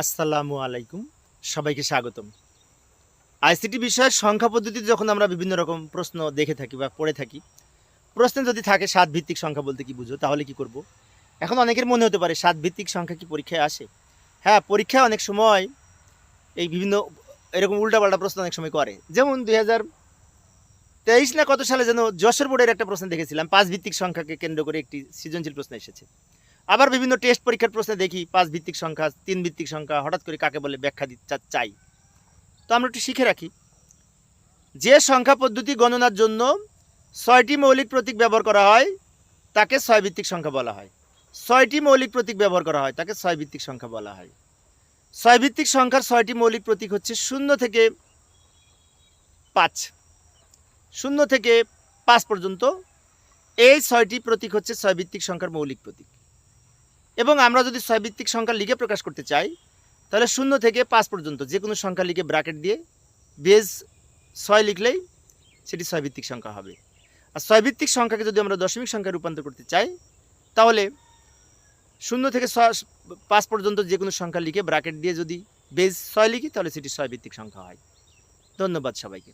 আসসালামু আলাইকুম। সবাইকে স্বাগতম। আইসিটি বিষয়ের সংখ্যা পদ্ধতিতে যখন আমরা বিভিন্ন রকম প্রশ্ন দেখে থাকি বা পড়ে থাকি, প্রশ্ন যদি থাকে সাত ভিত্তিক সংখ্যা বলতে কি বুঝো, তাহলে কি করব? এখন অনেকের মনে হতে পারে সাত ভিত্তিক সংখ্যা কি পরীক্ষায় আসে? হ্যাঁ পরীক্ষায় অনেক সময় এই বিভিন্ন এরকম উল্টাপাল্টা প্রশ্ন অনেক সময় করে। যেমন দুই তেইশ না কত সালে যেন যশোর বোর্ডের একটা প্রশ্ন দেখেছিলাম পাঁচ ভিত্তিক সংখ্যাকে কেন্দ্র করে একটি সৃজনশীল প্রশ্ন এসেছে। আবার বিভিন্ন টেস্ট পরীক্ষার প্রশ্নে দেখি পাঁচ ভিত্তিক সংখ্যা, তিন ভিত্তিক সংখ্যা, হঠাৎ করে কাকে বলে ব্যাখ্যা দিতে চাই। তো আমরা একটু শিখে রাখি। যে সংখ্যা পদ্ধতি গণনার জন্য ছয়টি মৌলিক প্রতীক ব্যবহার করা হয়, তাকে ছয় ভিত্তিক সংখ্যা বলা হয়। ছয়টি মৌলিক প্রতীক ব্যবহার করা হয়, তাকে ছয় ভিত্তিক সংখ্যা বলা হয়। ছয় ভিত্তিক সংখ্যার ছয়টি মৌলিক প্রতীক হচ্ছে শূন্য থেকে পাঁচ। শূন্য থেকে পাঁচ পর্যন্ত এই ছয়টি প্রতীক হচ্ছে ছয় ভিত্তিক সংখ্যার মৌলিক প্রতীক। এবং আমরা যদি ছয় ভিত্তিক সংখ্যা লিখে প্রকাশ করতে চাই, তাহলে শূন্য থেকে পাঁচ পর্যন্ত যে কোনো সংখ্যা লিখে ব্র্যাকেট দিয়ে বেজ ছয় লিখলেই সেটি ছয় ভিত্তিক সংখ্যা হবে। আর ছয় ভিত্তিক সংখ্যাকে যদি আমরা দশমিক সংখ্যায় রূপান্তর করতে চাই, তাহলে শূন্য থেকে পাঁচ পর্যন্ত যে কোনো সংখ্যা লিখে ব্র্যাকেট দিয়ে যদি বেজ ছয় লিখি, তাহলে সেটি ছয় ভিত্তিক সংখ্যা হয়। ধন্যবাদ সবাইকে।